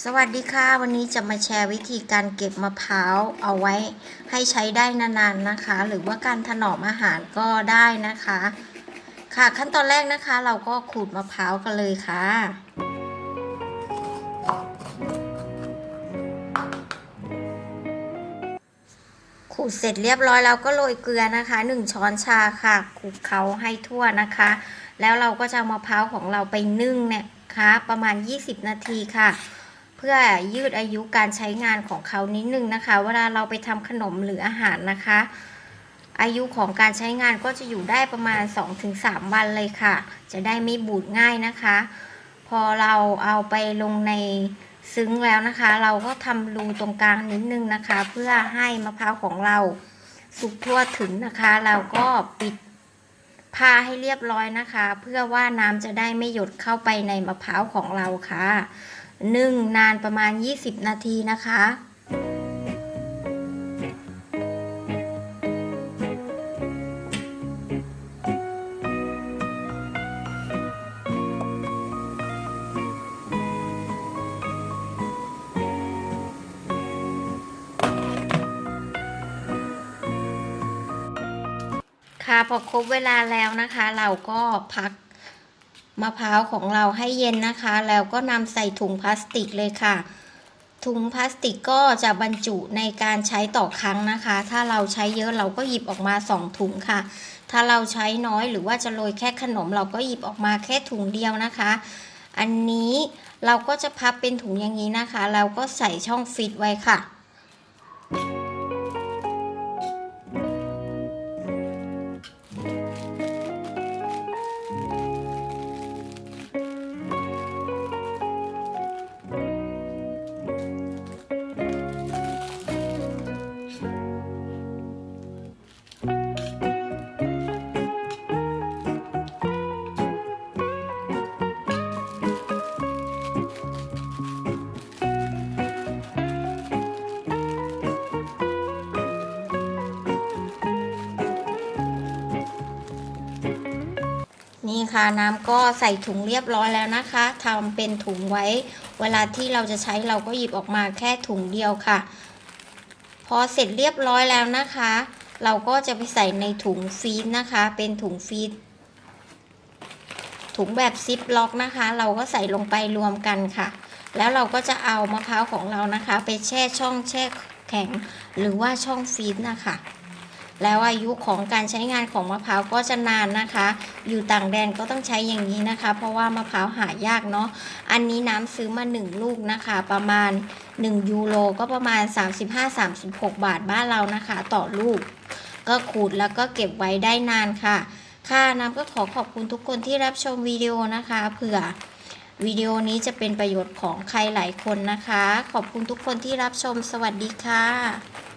สวัสดีค่ะ วันนี้จะมาแชร์วิธีการเก็บมะพร้าวเอาไว้ให้ใช้ได้นานๆนะคะ หรือว่าการถนอมอาหารก็ได้นะคะ ค่ะขั้นตอนแรกนะคะ เราก็ขูดมะพร้าวกันเลยค่ะขูดเสร็จเรียบร้อยแล้วก็โรยเกลือนะคะ 1 ช้อนชาค่ะคลุกเคล้าให้ทั่วนะคะ แล้วเราก็จะมะพร้าวของเราไปนึ่งเนี่ยค่ะประมาณ 20 นาทีค่ะ พื่อยืดอายุการใช้งานของเขานิดนึงนะคะ เวลาเราไปทำขนมหรืออาหารนะคะ อายุของการใช้งานก็จะอยู่ได้ประมาณ 2-3 วันเลยค่ะ จะได้ไม่บูดง่ายนะคะ พอเราเอาไปลงในซึ้งแล้วนะคะ เราก็ทำรูตรงกลางนิดนึงนะคะ เพื่อให้มะพร้าวของเราสุกทั่วถึงนะคะ เราก็ปิดผ้าให้เรียบร้อยนะคะ เพื่อว่าน้ำจะได้ไม่หยดเข้าไปในมะพร้าวของเราค่ะ นึ่งนานประมาณ 20 นาทีนะคะ ค่ะพอครบเวลาแล้วนะคะ เราก็พัก มะพร้าวของเราให้เย็นนะคะ แล้วก็นำใส่ถุงพลาสติกเลยค่ะ ถุงพลาสติกก็จะบรรจุในการใช้ต่อครั้งนะคะ ถ้าเราใช้เยอะเราก็หยิบออกมา 2 ถุงค่ะ ถ้าเราใช้น้อยหรือว่าจะโรยแค่ขนม เราก็หยิบออกมาแค่ถุงเดียวนะคะ อันนี้เราก็จะพับเป็นถุงอย่างนี้นะคะ เราก็ใส่ช่องฟิตไว้ค่ะ นี่ค่ะน้ำก็ใส่ถุงเรียบร้อยแล้วนะคะทำเป็นถุงไว้ เวลาที่เราจะใช้เราก็หยิบออกมาแค่ถุงเดียวค่ะ พอเสร็จเรียบร้อยแล้วนะคะ เราก็จะไปใส่ในถุงฟีดนะคะ เป็นถุงฟีดถุงแบบซิปล็อกนะคะ เราก็ใส่ลงไปรวมกันค่ะ แล้วเราก็จะเอามะพร้าวของเรานะคะ ไปแช่ช่องแช่แข็ง หรือว่าช่องฟีดนะคะ แล้วอายุของการใช้งานของมะพร้าวก็จะนานนะคะ อยู่ต่างแดนก็ต้องใช้อย่างนี้นะคะ เพราะว่ามะพร้าวหายากเนาะอันนี้น้ำซื้อมา 1 ลูกนะคะ ประมาณ 1 ยูโรก็ประมาณ 35-36 บาทบ้านเรานะคะ ต่อลูก ก็ขูดแล้วก็เก็บไว้ได้นานค่ะ ค่ะน้ำก็ขอขอบคุณทุกคนที่รับชมวิดีโอนะคะเผื่อวิดีโอนี้จะเป็นประโยชน์ของใครหลายคนนะคะ ขอบคุณทุกคนที่รับชม สวัสดีค่ะ